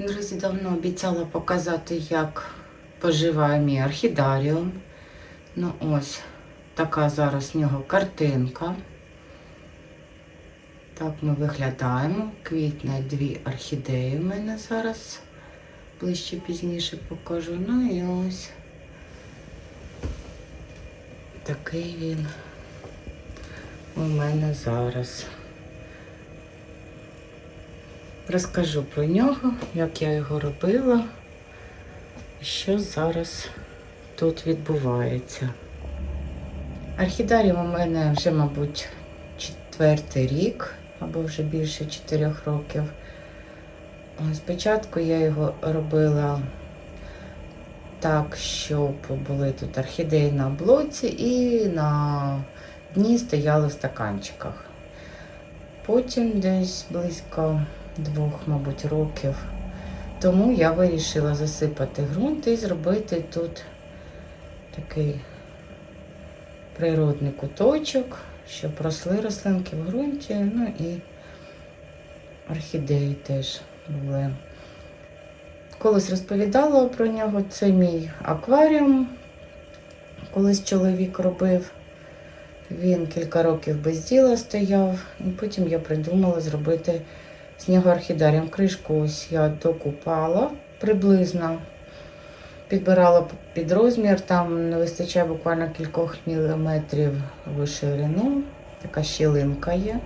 Друзі, давно обіцяла показати, як поживає мій орхідаріум. Ну ось така зараз в нього картинка. Так ми виглядаємо. Квітне дві орхідеї в мене зараз. Ближче пізніше покажу. Ну і ось такий він у мене зараз. Розкажу про нього, як я його робила, що зараз тут відбувається. Орхідаріум у мене вже, мабуть, четвертий рік, або вже більше чотирьох років. Спочатку я його робила так, щоб були тут орхідеї на блоці і на дні стояли в стаканчиках. Потім десь близько двох, мабуть, років. Тому я вирішила засипати ґрунт і зробити тут такий природний куточок, щоб росли рослинки в ґрунті, ну і орхідеї теж були. Колись розповідала про нього. Це мій акваріум. Колись чоловік робив. Він кілька років без діла стояв, і потім я придумала зробити з. Кришку ось я докупала приблизно. Підбирала під розмір, там не вистачає буквально кількох міліметрів в ширину. Така щілинка є.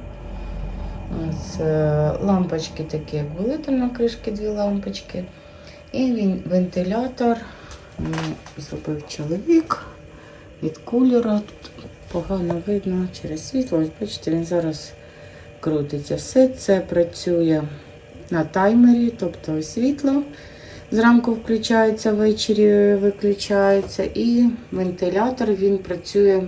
Ось, е, лампочки такі, як були там на кришки, дві лампочки. І він вентилятор зробив чоловік від. Тут погано видно через світло. Ось бачите, він зараз крутиться. Все це працює на таймері, тобто світло зранку включається, ввечері виключається. І вентилятор він працює,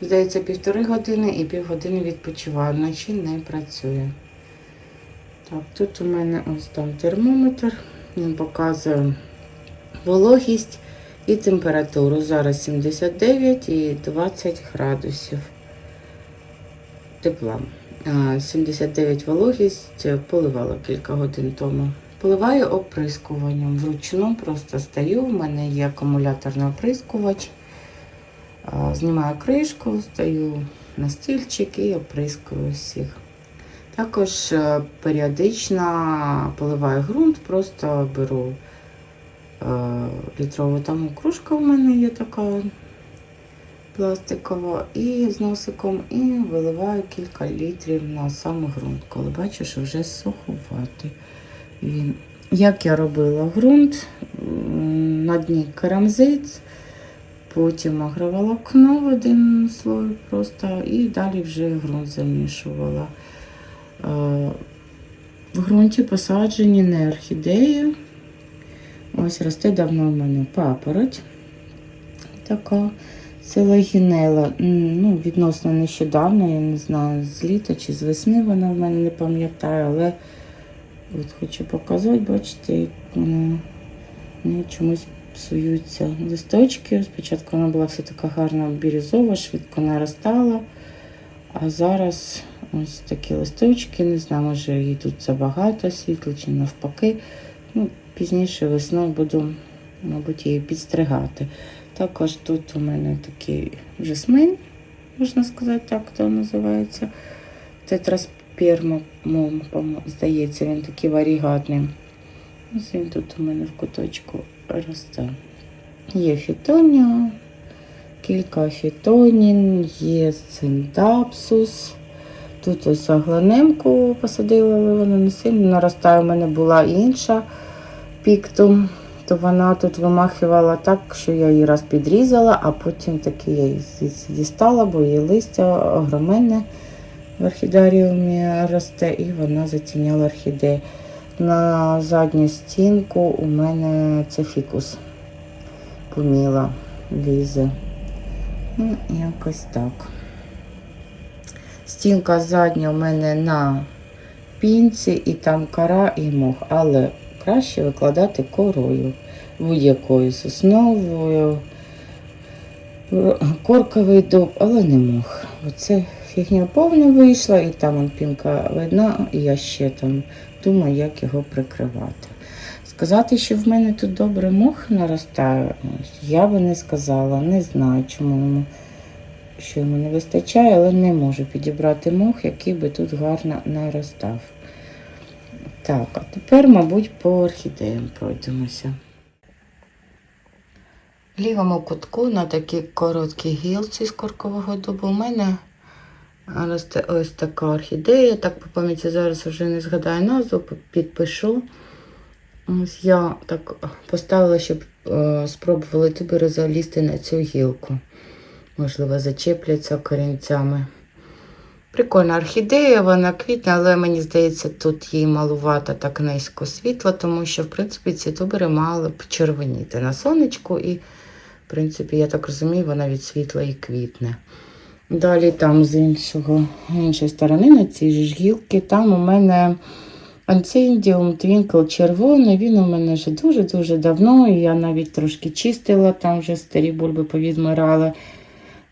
здається, півтори години і півгодини відпочиває. Вночі не працює. Так, тут у мене ось там термометр. Він показує вологість і температуру. Зараз 79 і 20 градусів тепла. А, 79 вологість поливала кілька годин тому. Поливаю оприскуванням. Вручну просто стою. У мене є акумуляторний оприскувач. Знімаю кришку, стою на стільчик і оприскую всіх. Також е, періодично поливаю ґрунт, просто беру е, літрову там кружка у мене є така пластикова, і з носиком, і виливаю кілька літрів на саме ґрунт, коли бачу, що вже суховатий він. Як я робила ґрунт, на дні керамзит, потім агроволокно в один слой просто, і далі вже ґрунт замішувала. Е, В ґрунті посаджені не орхідеї. Ось росте давно в мене папороть. Така селегінела. М, Ну, відносно нещодавно, я не знаю, з літа чи з весни вона в мене не пам'ятаю, але от хочу показати, бачите, як вона в чомусь псуються листочки. Спочатку вона була вся така гарна бірюзова, швидко наростала. А зараз ось такі листочки, не знаю, може їй тут забагато світла чи навпаки. Ну, пізніше весною буду, мабуть, її підстригати. Також тут у мене такий жасмин, можна сказати, так то називається. Тетраспермом, по-моєму, здається, він такий варігатний. Ось він тут у мене в куточку росте. Є фітонія, кілька фітонін, є синтапсус. Тут ось агланемку посадила, але вона не сильно наростає. У мене була інша піктум, то вона тут вимахувала так, що я її раз підрізала, а потім таки я її дістала, бо її листя огроменне в орхідаріумі росте, і вона затіняла орхідеї. На задню стінку у мене це фікус поміла лізе. Ну, якось так. Стінка задня у мене на пінці, і там кора і мох, але краще викладати корою, будь-якою сосновою, корковий дуб, але не мох. Оце фігня повна вийшла, і там пінка видна, і я ще там думаю, як його прикривати. Сказати, що в мене тут добре мох наростає, я би не сказала. Не знаю, чому йому, що йому не вистачає, але не можу підібрати мох, який би тут гарно наростав. Так, а тепер, мабуть, по орхідеям пройдемося. В лівому кутку на такій короткій гілці з коркового дубу у мене росте ось така орхідея. Так по пам'яті зараз вже не згадаю назву, підпишу. Ось я так поставила, щоб е, спробували тубери залізти на цю гілку. Можливо, зачепляться корінцями. Прикольна орхідея, вона квітне, але мені здається, тут їй малувато так низько світла, тому що, в принципі, ці тубери мали б червоніти на сонечку, і, в принципі, я так розумію, вона від світла і квітне. Далі там з іншого, іншої сторони, на цій ж гілки, там у мене Антиндіум Твінкл червоний, він у мене вже дуже-дуже давно, і я навіть трошки чистила, там вже старі бульби повідмирали,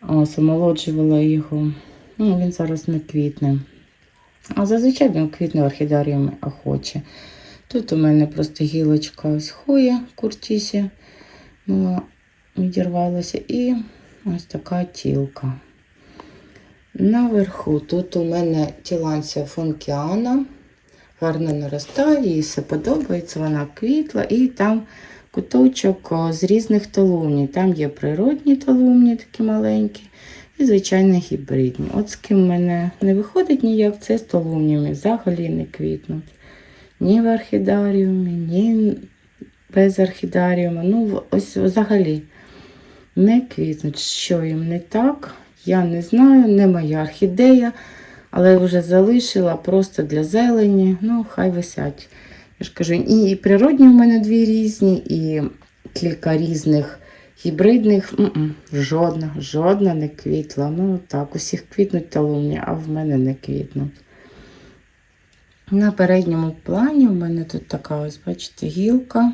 ось, його. Ну, він зараз не квітне. А зазвичай він квітне орхідаріями охоче. Тут у мене просто гілочка ось хоя куртісі була, відірвалася, і ось така тілка. Наверху тут у мене тіланція функіана. Гарно наростає, їй все подобається, вона квітла, і там куточок з різних талумній. Там є природні талумні, такі маленькі, і звичайно гібридні. От з ким мене не виходить ніяк, це з. Взагалі не квітнуть. Ні в орхідаріумі, ні без орхідаріуму. Ну, ось взагалі не квітнуть. Що їм не так, я не знаю, не моя орхідея. Але вже залишила просто для зелені. Ну, хай висять. Я ж кажу, і природні в мене дві різні, і кілька різних гібридних. М-м, жодна, жодна не квітла. Ну так, усіх квітнуть талумні, а в мене не квітнуть. На передньому плані у мене тут така ось, бачите, гілка.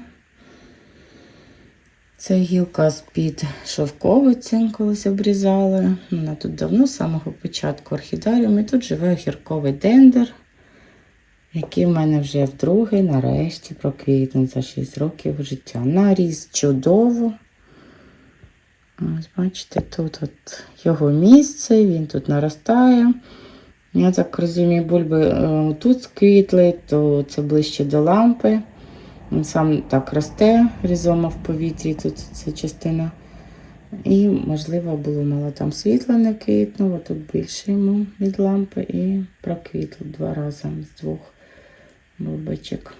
Це гілка з-під шовковиці, колись обрізали. Вона тут давно, з самого початку орхідаріуму. І тут живе гірковий дендер, який в мене вже вдруге, нарешті, проквітне за 6 років життя. Наріс чудово. Ось, бачите, тут от його місце, він тут наростає. Я так розумію, бульби е, тут квітли, то це ближче до лампи. Він сам так росте, різома в повітрі, тут ця частина. І, можливо, було мало там світла не квітнуло, тут більше йому від лампи і проквітло два рази з двох бубочок.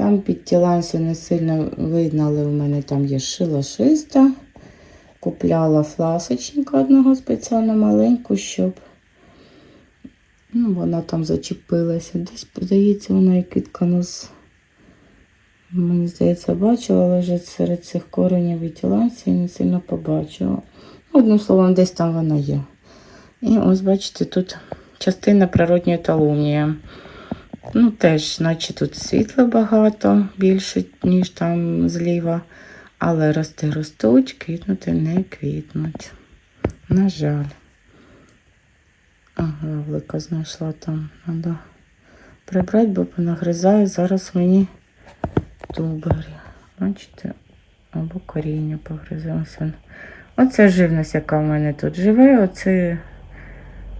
Там під тілансі не сильно видно, але у мене там є шилошиста. Купляла фласочника одного спеціально маленьку, щоб ну, вона там зачепилася. Десь, здається, вона і квітконос. Мені здається, бачила, але вже серед цих коренів і тіланців не сильно побачила. Одним словом, десь там вона є. І ось, бачите, тут частина природньої талумнії. Ну, теж, наче тут світла багато, більше, ніж там зліва. Але рости ростуть, квітнути не квітнуть. На жаль. Ага, велика знайшла там. Треба прибрати, бо понагризаю. Зараз мені тубері. Бачите, або коріння погризалося. Оце живність, яка в мене тут живе. Оце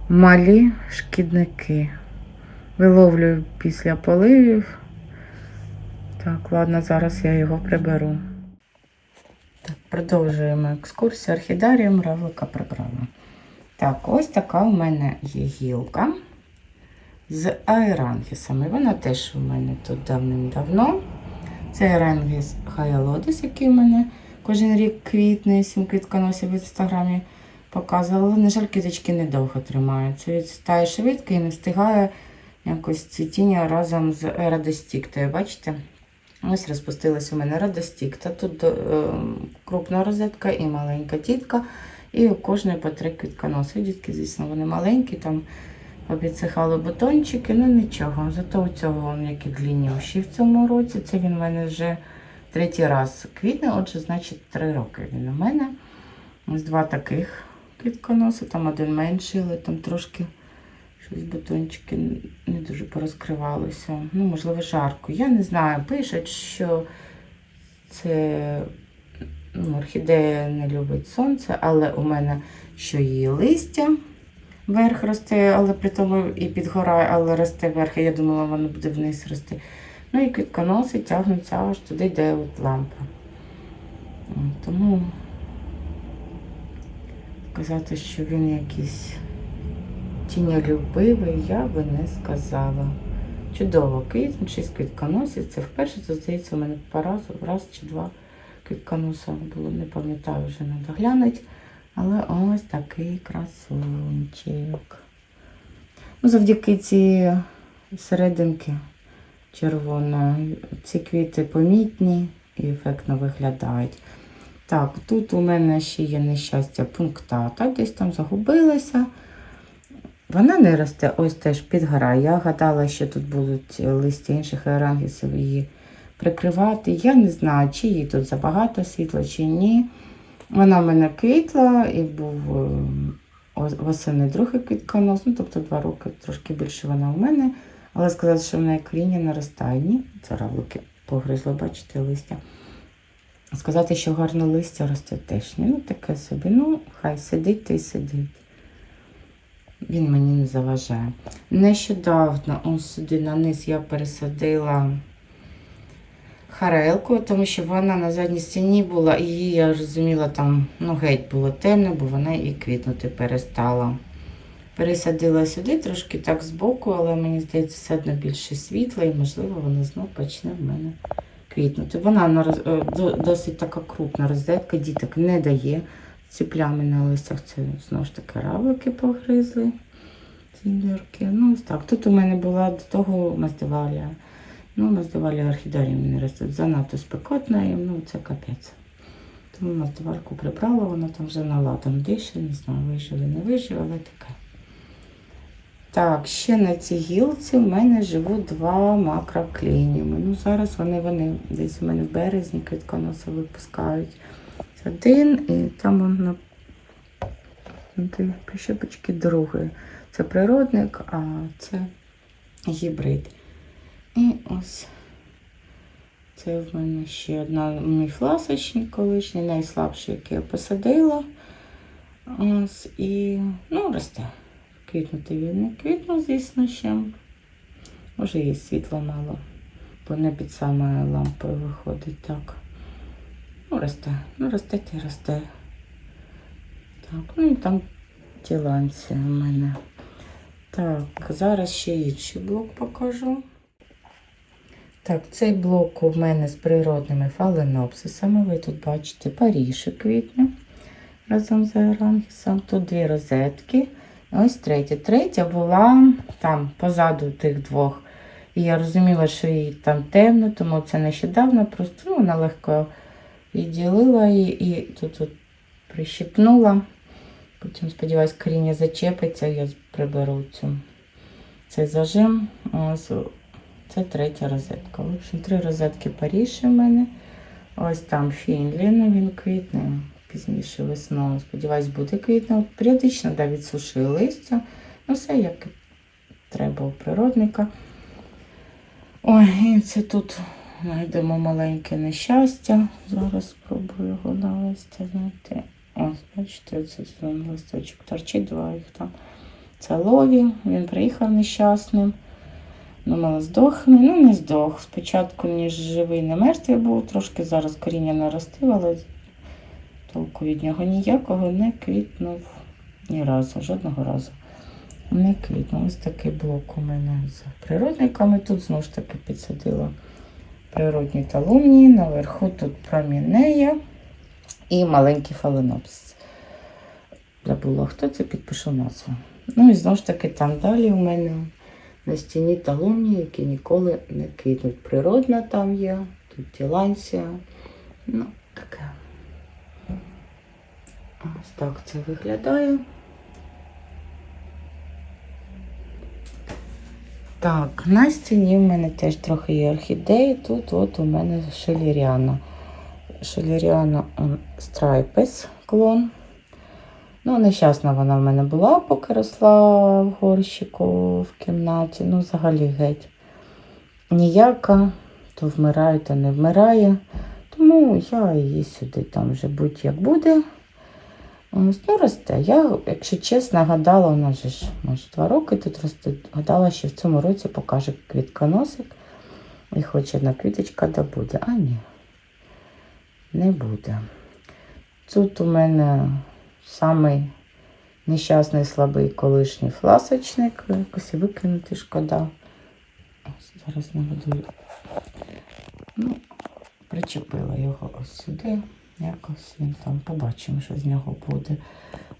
малі шкідники. Виловлюю після поливів. Так, ладно, зараз я його приберу. Так, продовжуємо екскурсію. Орхідаріум равлика прибрала. Так, ось така у мене є гілка з айрангісами. Вона теж у мене тут давним-давно. Це айрангіс Хаялодис, який у мене кожен рік квітне, сім квітконосів в інстаграмі показувала. На жаль, квіточки недовго тримаються. Відстає швидко і не встигає якось цвітіння разом з радостіктою. Бачите? Ось розпустилась у мене радостікта. Тут е, крупна розетка і маленька тітка. І у кожної по три квітконоси. Дітки, звісно, вони маленькі, там обіцяхали бутончики, ну нічого. Зато у цього які длінніші в цьому році. Це він у мене вже третій раз квітне, отже, значить, три роки він у мене. Ось два таких квітконоси, там один менший, але там трошки Щось бутончики не дуже порозкривалися. Ну, можливо, жарко. Я не знаю. Пишуть, що це ну, орхідея не любить сонце, але у мене що її листя вверх росте, але при тому і підгорає, але росте вверх. Я думала, воно буде вниз рости. Ну і квітконоси тягнуться аж туди, де от лампа. Тому сказати, що він якийсь тіньолюбивий, я би не сказала. Чудово квітнуть, шість квітконосів. Це вперше, це здається, у мене по разу, раз чи два квітконоса було, не пам'ятаю, вже треба глянути. Але ось такий красунчик. Ну, завдяки цій серединки червоної, ці квіти помітні і ефектно виглядають. Так, тут у мене ще є нещастя пунктата, десь там загубилася. Вона не росте, ось теж підгорає. Я гадала, що тут будуть листя інших ерангісів її прикривати. Я не знаю, чи їй тут забагато світла, чи ні. Вона в мене квітла і був е, ос- восени другий квітконос, ну тобто два роки трошки більше вона в мене. Але сказати, що в неї коріння наростає, ні. Це равлики погризли, бачите, листя. Сказати, що гарне листя росте теж ні. Ну таке собі. Ну, хай сидить та й сидить. Він мені не заважає. Нещодавно ось сюди на низ я пересадила харелку, тому що вона на задній стіні була, і її, я розуміла, там ну, геть було темно, бо вона і квітнути перестала. Пересадила сюди трошки так збоку, але мені здається, все одно більше світла, і можливо вона знов почне в мене квітнути. Вона е, до- досить така крупна розетка, діток не дає. Ці плями на листях це знову ж таки равлики погризли. Ці дірки. Ну, ось так. Тут у мене була до того маздевалія. Ну, маздевалія орхідеї не ростуть. Занадто спекотна, і ну це капець. Тому маздевальку прибрала, вона там вже наладом дише, не знаю, виживе, не виживе, але таке. Так, ще на цій гілці в мене живуть два макроклініуми. Ну, зараз вони, вони десь у мене в березні квітконоси випускають. Один і там на тій прищепочці другий. Це природник, а це гібрид. І ось це в мене ще одна мій фласочник колишній, найслабший, який я посадила. Ось і ну, росте. Квітнути він не квітнув, звісно, ще. Може, є світла мало, бо не під самою лампою виходить так. Ну, росте. Ну, росте й росте. Так, ну і там тіланці у мене. Так, зараз ще інший блок покажу. Так, цей блок у мене з природними фаленопсисами. Ви тут бачите паріші квітня разом з аерангісом. Тут дві розетки. Ось третя. Третя була там позаду тих двох. І я розуміла, що їй там темно, тому це нещодавно просто ну, вона легко відділила її і тут от прищипнула. Потім, сподіваюсь, коріння зачепиться, я приберу цю, цей зажим. Ось це третя розетка. В общем, три розетки Паріші в мене. Ось там Фінлі, ну він квітне пізніше весною. Сподіваюсь, буде квітне. Періодично да, відсушую листя. Ну, все як треба у природника. Ой, і це тут знайдемо маленьке нещастя. Зараз спробую його на листя знайти. Ось, бачите, це листочок торчить, два їх там. Це лові, він приїхав нещасним. Думала, здохне. Ну, не здох. Спочатку ніж живий, не мертвий був, трошки зараз коріння наростив, але толку від нього ніякого не квітнув ні разу, жодного разу. Не квітнув. Ось такий блок у мене з природниками. Тут знову ж таки підсадила природні талумні. Наверху тут промінея і маленький фаленопс. Забула, хто це, підпишу назву. Ну і знову ж таки там далі у мене на стіні талумні, які ніколи не квітнуть. Природна там є, тут тіланція. Ну, таке. Ось так це виглядає. Так, на стіні в мене теж трохи є орхідеї. Тут от у мене шеліріана. Шеліріана он, страйпес клон. Ну, нещасна вона в мене була, поки росла в горщику в кімнаті. Ну, взагалі геть. Ніяка, то вмирає, то не вмирає. Тому я її сюди там вже будь-як буде. Ну, росте. Я, якщо чесно, гадала, у нас ж може два роки тут росте. Гадала, що в цьому році покаже квітконосик. І хоч одна квіточка да буде. А ні, не буде. Тут у мене самий нещасний слабий колишній фласочник. Якось викинути шкода. Зараз наведу. Ну, причепила його ось сюди. Якось він там побачимо, що з нього буде.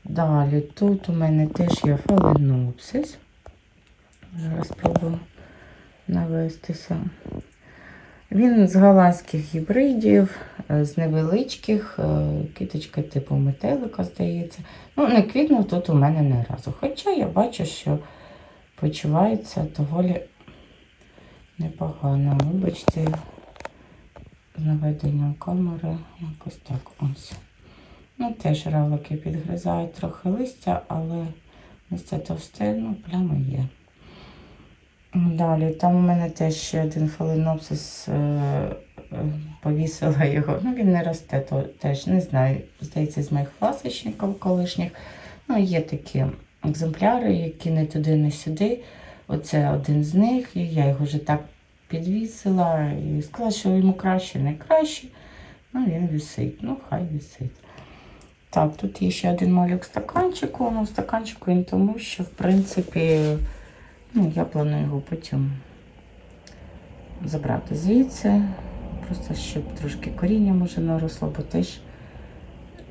Далі тут у мене теж є фаленопсис. Зараз спробую навестися. Він з голландських гібридів, е, з невеличких, е, киточка типу метелика, здається. Ну, не квітнув тут у мене не разу. Хоча я бачу, що почувається доволі непогано. Вибачте, наведенням камери якось так ось. Ну, теж равлики підгризають трохи листя, але листя товсте, ну, плями є. Далі, там у мене теж ще один фаленопсис, е, е, повісила його. Ну, він не росте, то теж не знаю. Здається, з моїх класичників колишніх. Ну, є такі екземпляри, які не туди, не сюди. Оце один з них, і я його вже так підвісила і сказала, що йому краще, не краще. Ну, він висить. Ну, хай висить. Так, тут є ще один малюк стаканчику. Ну, стаканчику він тому, що, в принципі, ну, я планую його потім забрати звідси. Просто щоб трошки коріння може наросло, бо теж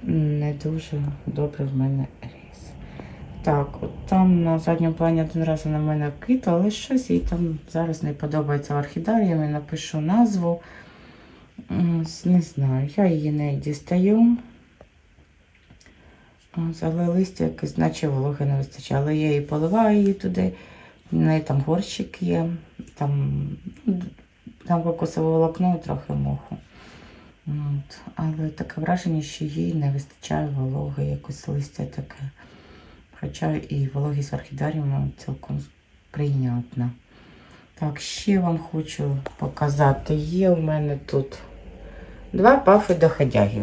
не дуже добре в мене. Так, от там на задньому плані один раз на мене квітла, але щось їй там зараз не подобається в орхідаріям. Я напишу назву. Не знаю, я її не дістаю. Ось, Але листя якесь, наче вологи не вистачає. Але я її поливаю її туди. В неї там горщик є, там, ну, там кокосове волокно трохи моху. От. Але таке враження, що їй не вистачає вологи, якось листя таке. Хоча і вологість орхідаріуму цілком прийнятна. Так, ще вам хочу показати. Є у мене тут два пафи доходяги.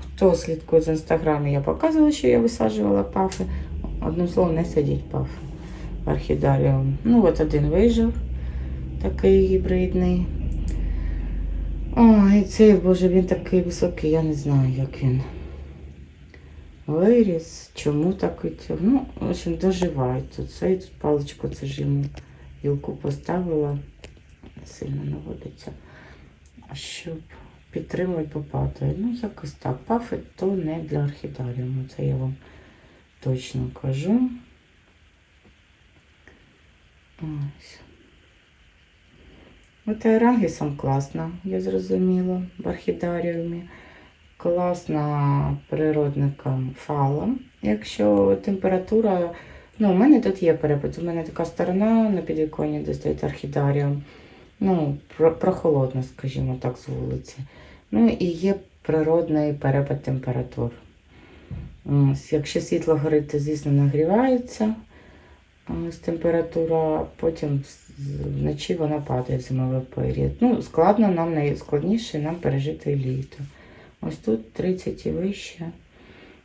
Хто слідкує з інстаграмі, я показувала, що я висаджувала пафи. Одним словом, не сидіть пафи в орхідаріум. Ну, от один вижив, такий гібридний. О, і цей, боже, він такий високий, я не знаю, як він виріс, чому так витяг. Ну, в общем, доживають тут. Цей тут паличку, це ж йому гілку поставила, сильно наводиться, щоб підтримувати, бо. Ну, якось так. Пафи то не для орхідаріуму, це я вам точно кажу. Ось. От арагісом класно, я зрозуміла, в орхідаріумі. Класна природникам фалом. Якщо температура, ну, у мене тут є перепад, у мене така сторона на підвіконні, де стоїть орхідаріум. Ну, про- прохолодно, скажімо так, з вулиці. Ну і є природний перепад температур. Якщо світло горить, то, звісно, нагрівається ось температура, потім вночі вона падає в зимовий період. Ну, складно нам найскладніше нам пережити літо. Ось тут 30 і вище.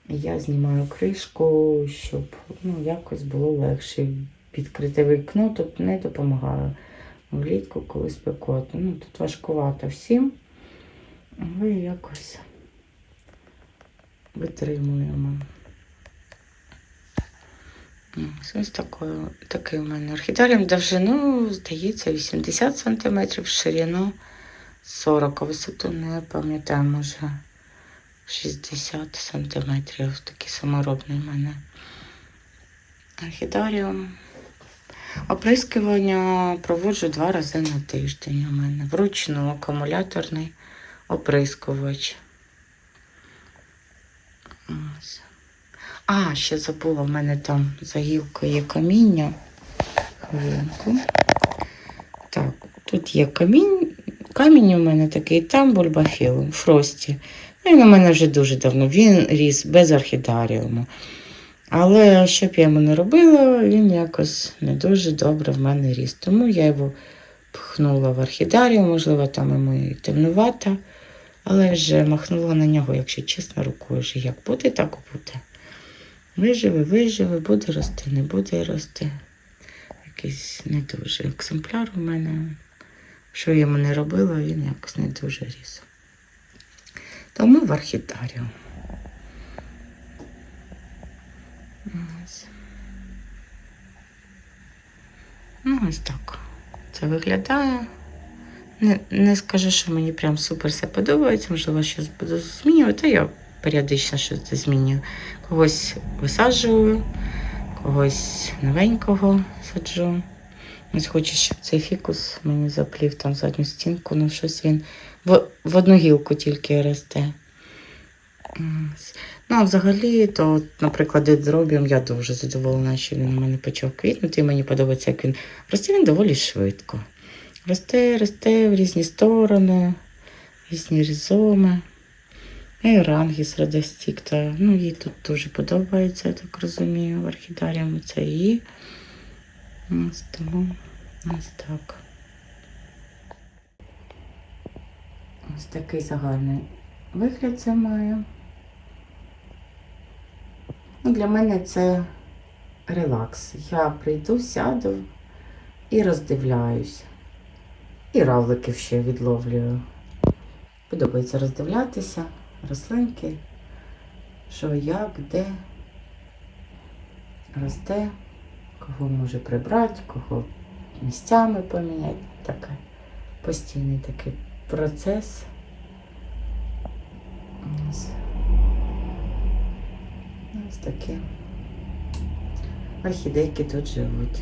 Я знімаю кришку, щоб ну, якось було легше. Відкрите вікно тут не допомагає. Влітку, коли спекотно. Ну, тут важкувато всім. Але якось витримуємо. Ось такий, такий у мене орхідаріум. Довжину, здається, 80 см, ширину 40 а висоту не пам'ятаю, може 60 см. Такий саморобний у мене орхідаріум. Оприскування проводжу два рази на тиждень у мене. Вручну акумуляторний оприскувач. А, ще забула, в мене там за гілкою є каміння. Хвилинку. Так, тут є камінь. Камінь у мене такий, там бульбафілум, фрості. Ну, Він у мене вже дуже давно. Він ріс без орхідаріуму. Але що б я йому не робила, він якось не дуже добре в мене ріс. Тому я його пхнула в орхідарію, можливо, там йому і темнувато, але вже махнула на нього, якщо чесно, рукою, що як буде, так і буде. Виживе, виживе, буде рости, не буде рости. Якийсь не дуже екземпляр у мене. Що йому не робила, він якось не дуже ріс. Тому в орхідарію. Ось. Ну, ось так. Це виглядає. Не, не скажу, що мені прям супер все подобається, можливо, щось буду змінювати. Я періодично щось змінюю. Когось висаджую, когось новенького саджу. Ось хочу, щоб цей фікус мені заплів там задню стінку, ну щось він в, в одну гілку тільки росте. Ну, а взагалі, то, наприклад, дендробіум, я дуже задоволена, що він у мене почав квітнути. І мені подобається, як він росте він доволі швидко. Росте, росте в різні сторони, різні різоми. І рангіс радостікта. Ну, їй тут дуже подобається, я так розумію, в орхідаріумі це її. Ось тому ось так. Ось такий загальний вигляд це має. Ну, для мене це релакс. Я прийду, сяду і роздивляюсь. І равликів ще відловлюю. Подобається роздивлятися, рослинки, що як, де росте, кого може прибрати, кого місцями поміняти. Таке постійний такий процес. Ось. Ось такі орхідейки тут живуть.